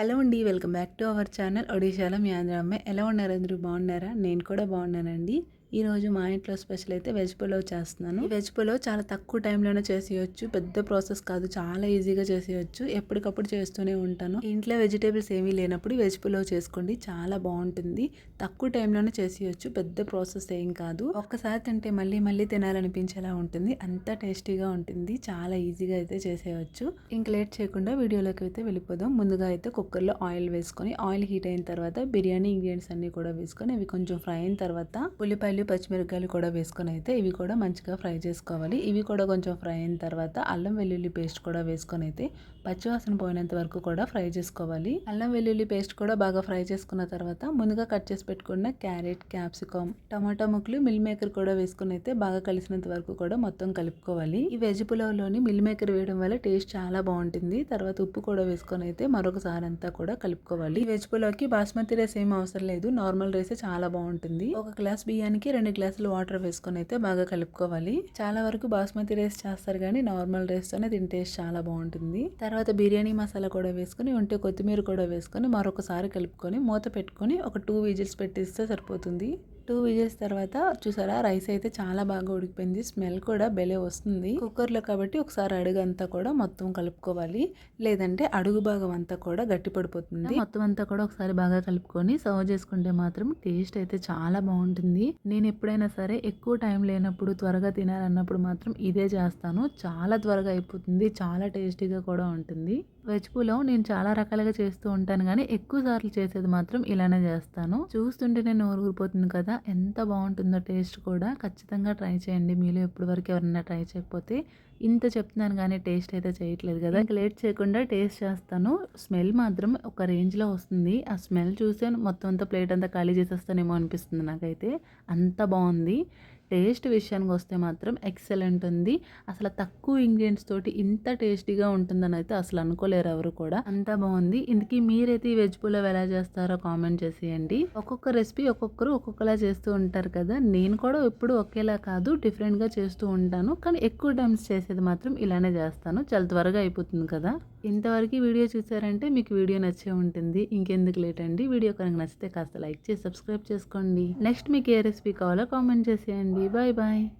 Hello అండి welcome back to our channel ఒడిశాలో మీ ఆంధ్ర అమ్మాయి ఎలా ఉన్నారు? అందరూ బాగున్నారా? నేను కూడా బాగున్నానండి. ఈ రోజు మా ఇంట్లో స్పెషల్ అయితే వెజ్ పులావ్ చేస్తున్నాను. వెజ్ పులావ్ చాలా తక్కువ టైంలోనే చేసేయచ్చు. పెద్ద ప్రాసెస్ కాదు చాలా ఈజీగా చేసేయచ్చు. ఎప్పటికప్పుడు చేస్తూనే ఉంటాను. ఇంట్లో వెజిటేబుల్స్ ఏమీ లేనప్పుడు వెజ్ పులావ్ చేసుకోండి. చాలా బాగుంటుంది. తక్కువ టైంలోనే చేసేయచ్చు. పెద్ద ప్రాసెస్ ఏం కాదు. ఒక్కసారి తింటే మళ్ళీ మళ్ళీ తినాలనిపించేలా ఉంటుంది. అంత టేస్టీగా ఉంటుంది. చాలా ఈజీగా అయితే చేసేయచ్చు. ఇంక లేట్ చేయకుండా వీడియోలోకి అయితే వెళ్ళిపోదాం. ముందుగా అయితే కుక్కర్లో ఆయిల్ వేసుకొని ఆయిల్ హీట్ అయిన తర్వాత బిర్యానీ ఇంగ్రీడియంట్స్ అన్ని కూడా వేసుకొని ఇవి కొంచెం ఫ్రై అయిన తర్వాత ఉల్లిపాయలు పచ్చిమిరపకాయలు కూడా వేసుకొని అయితే ఇవి కూడా మంచిగా ఫ్రై చేసుకోవాలి. ఇవి కూడా కొంచెం ఫ్రై అయిన తర్వాత అల్లం వెల్లుల్లి పేస్ట్ కూడా వేసుకొని అయితే పచ్చివాసన పోయినంత వరకు కూడా ఫ్రై చేసుకోవాలి. అల్లం వెల్లుల్లి పేస్ట్ కూడా బాగా ఫ్రై చేసుకున్న తర్వాత ముందుగా కట్ చేసి పెట్టుకున్న క్యారెట్ క్యాప్సికమ్ టమాటా ముక్కలు మిల్ మేకర్ కూడా వేసుకుని అయితే బాగా కలిసినంత వరకు కూడా మొత్తం కలుపుకోవాలి. ఈ వెజ్ పులావ్లోని మిల్ మేకర్ వేయడం వల్ల టేస్ట్ చాలా బాగుంటుంది. తర్వాత ఉప్పు కూడా వేసుకొని అయితే మరొకసారి అంతా కూడా కలుపుకోవాలి. వెజ్ పులావ్కి బాస్మతి రైస్ ఏం అవసరం లేదు. నార్మల్ రైస్ చాలా బాగుంటుంది. ఒక గ్లాస్ బియ్యానికి రెండు గ్లాసులు వాటర్ వేసుకొని అయితే బాగా కలుపుకోవాలి. చాలా వరకు బాస్మతి రైస్ చేస్తారు కానీ నార్మల్ రైస్తోనే దీని టేస్ట్ చాలా బాగుంటుంది. తర్వాత బిర్యానీ మసాలా కూడా వేసుకొని ఉంటే కొత్తిమీర కూడా వేసుకొని మరొకసారి కలుపుకొని మూత పెట్టుకొని ఒక టూ విజిల్స్ పెట్టిస్తే సరిపోతుంది. టూ విజిల్స్ తర్వాత చూసారా రైస్ అయితే చాలా బాగా ఉడికిపోయింది. స్మెల్ కూడా బెలే వస్తుంది. కుక్కర్లో కాబట్టి ఒకసారి అడుగు అంతా కూడా మొత్తం కలుపుకోవాలి. లేదంటే అడుగు భాగం అంతా కూడా గట్టి పడిపోతుంది. మొత్తం అంతా కూడా ఒకసారి బాగా కలుపుకొని సర్వ్ చేసుకుంటే మాత్రం టేస్ట్ అయితే చాలా బాగుంటుంది. నేను ఎప్పుడైనా సరే ఎక్కువ టైం లేనప్పుడు త్వరగా తినాలన్నప్పుడు మాత్రం ఇదే చేస్తాను. చాలా త్వరగా అయిపోతుంది. చాలా టేస్టీగా కూడా ఉంటుంది. వెజ్ పులావ్ నేను చాలా రకాలుగా చేస్తూ ఉంటాను కానీ ఎక్కువ సార్లు చేసేది మాత్రం ఇలానే చేస్తాను. చూస్తుంటేనే నోరు ఊరిపోతుంది కదా ఎంత బాగుంటుందో టేస్ట్ కూడా ఖచ్చితంగా ట్రై చేయండి. మీలో ఎప్పటి వరకు ఎవరైనా ట్రై చేయకపోతే ఇంత చెప్తున్నాను కానీ టేస్ట్ అయితే చేయట్లేదు కదా. ఇంకా లేట్ చేయకుండా టేస్ట్ చేస్తాను. స్మెల్ మాత్రం ఒక రేంజ్లో వస్తుంది. ఆ స్మెల్ చూసే మొత్తం అంతా ప్లేట్ అంతా ఖాళీ చేసేస్తానేమో అనిపిస్తుంది నాకైతే. అంత బాగుంది. టేస్ట్ విషయానికి వస్తే మాత్రం ఎక్సలెంట్ ఉంది. అసలు తక్కువ ఇంగ్రీడియంట్స్ తోటి ఇంత టేస్టీగా ఉంటుందని అయితే అసలు అనుకోలేరు ఎవరు కూడా. అంత బాగుంది. ఇందుకీ మీరైతే ఈ వెజ్ పులావ్ ఎలా చేస్తారో కామెంట్ చేసేయండి. ఒక్కొక్క రెసిపీ ఒక్కొక్కరు ఒక్కొక్కలా చేస్తూ ఉంటారు కదా. నేను కూడా ఎప్పుడు ఒకేలా కాదు డిఫరెంట్గా చేస్తూ ఉంటాను. కానీ ఎక్కువ టైమ్స్ చేసేది మాత్రం ఇలానే చేస్తాను. చాలా త్వరగా అయిపోతుంది కదా. ఇంతవరకు వీడియో చూసారంటే మీకు వీడియో నచ్చే ఉంటుంది. ఇంకెందుకు లేట్ అండి. వీడియో కనుక నచ్చితే కాస్త లైక్ చేసి సబ్స్క్రైబ్ చేసుకోండి. నెక్స్ట్ మీకు ఏ రెసిపీ కావాలో కామెంట్ చేసేయండి. bye bye.